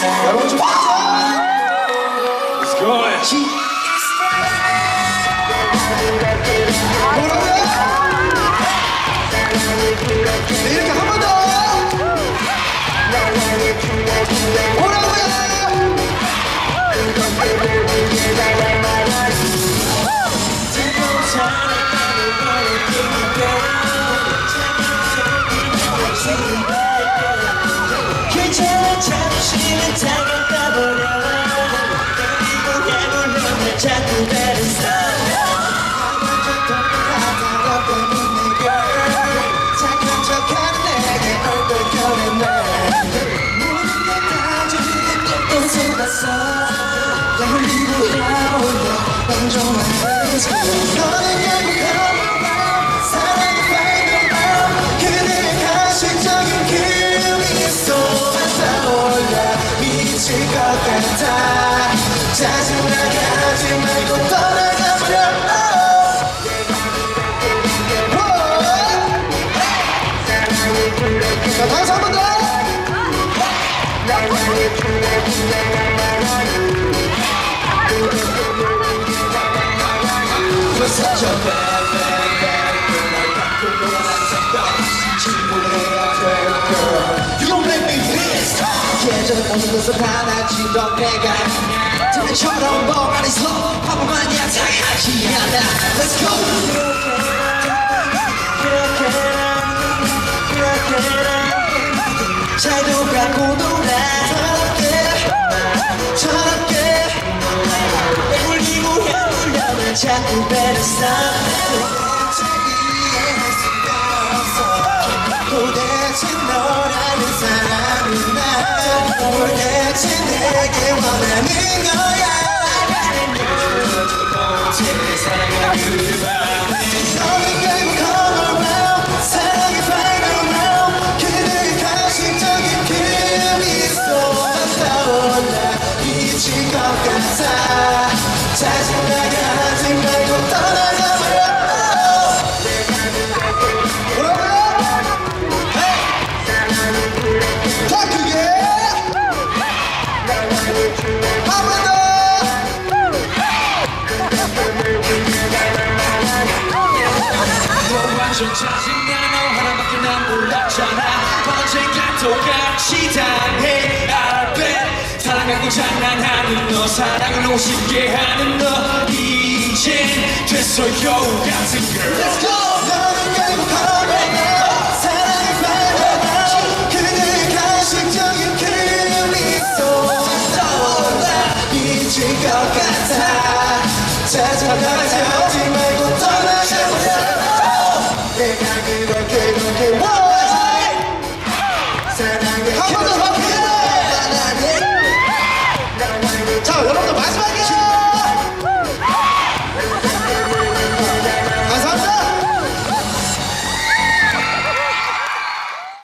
여러분 좀 Let's go. 이렇게 한 짜증나게 하지 말고 떠나가버려 자, 다시 한 번 더! Such a bad, bad, bad girl. 날 갖고 놀아놨었던 친구들의 girl. You make me pissed. 예전에 모든 것을 받아치던 내가 그날처럼 멍하니 서 바보 마냥 당하지 않아. Let's go. 잘 돌아고 놀아 해물려면 자꾸 베렸어 도대체 너라는 사람이 나 더 크게 한번 더! 완전 짜증나 너 하나밖에 난 몰랐잖아 언젠가 똑같이 당해 알베 사랑하고 장난하는 너 사랑을 오쉽게 하는 너 이젠 됐어요 같은 girl Let's go! 떠나가버